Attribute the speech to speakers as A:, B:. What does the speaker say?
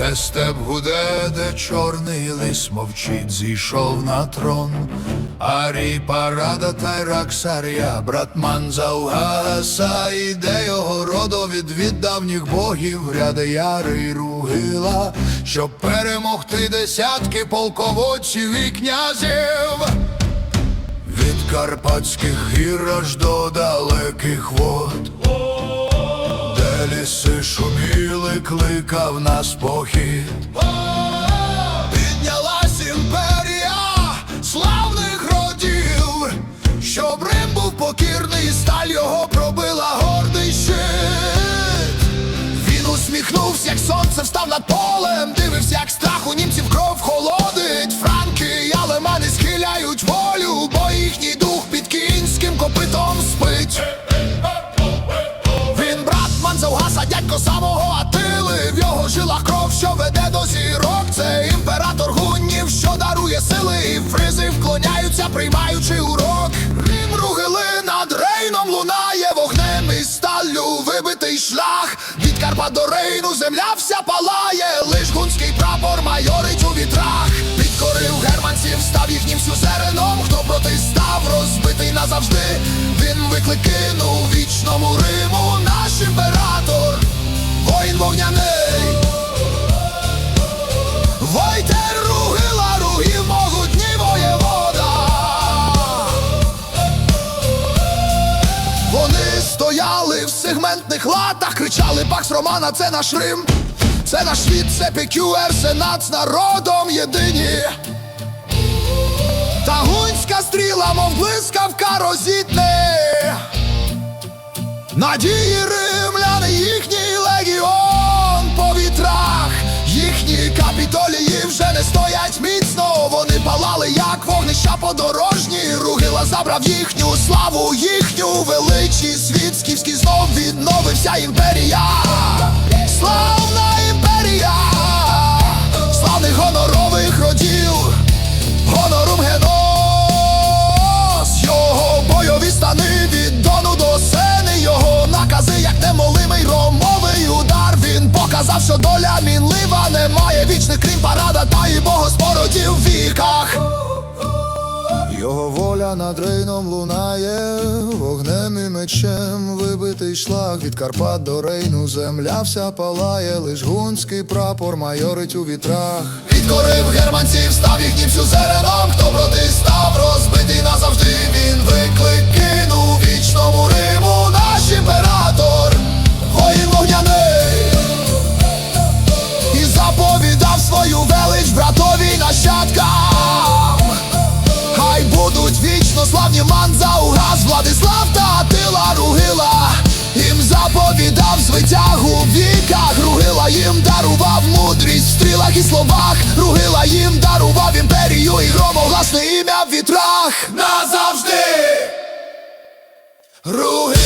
A: де степ гуде, де чорний лис мовчить, зійшов на трон. Арій парада тайраксарія, братман Заугаса, іде його родовід від давніх богів, гряде ярий ругила, щоб перемогти десятки полководців і князів. Від карпатських гір аж до далеких вод, де шуміли, кликав нас похід. Піднялась імперія славних родів, щоб Рим був покірний, сталь його пробила гордий щит. Він усміхнувся, як сонце встав над полем, дивився, як страх у німців кров холодить. Франки й алемани схиляють волю, бо їхній дух під кінським копитом спить. Самого Атили. В його жилах кров, що веде до зірок. Це імператор гуннів, що дарує сили. І фризи вклоняються, приймаючи урок. Рім ругили над рейном лунає Вогнем. І сталлю вибитий шлях. Від Карпа до Рейну земля вся палає. Лиш гунський прапор майорить у вітрах. Підкорив германців, став їхнім сюзереном. Хто протистав, розбитий назавжди. Він виклик кинув вічному Риму сегментних латах, кричали Пакс Романа, це наш Рим, це наш світ, це ПQР, сенат з народом єдині. Та гунська стріла, мов блискавка розітне. Надії капітолії вже не стоять міцно. Вони палали, як вогнища подорожні. Ругила забрав їхню славу, їхню величність. Світ скіфський знов відновився імперія. Славна імперія, славних гонорових родів, гонорум генос, його бойові стани від дону до сени, його накази, як немолимий ромовий удар. Він показав, що доля крім парада, та і богоспородів в віках. Його воля над рейном лунає, вогнем і мечем вибитий шлаг від Карпат до рейну, земля вся палає, лиш гунський прапор майорить у вітрах. Підкорив германців, став їхнім сюзереном, вічно славні Манзаугас, Владислав та Атила Ругила. Їм заповідав звитягу в віках, Ругила їм дарував мудрість в стрілах і словах, Ругила їм дарував імперію і громогласне ім'я в вітрах назавжди. Ругила